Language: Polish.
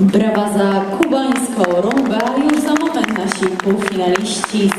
Brawa za kubańską rumbę już za moment nasi półfinaliści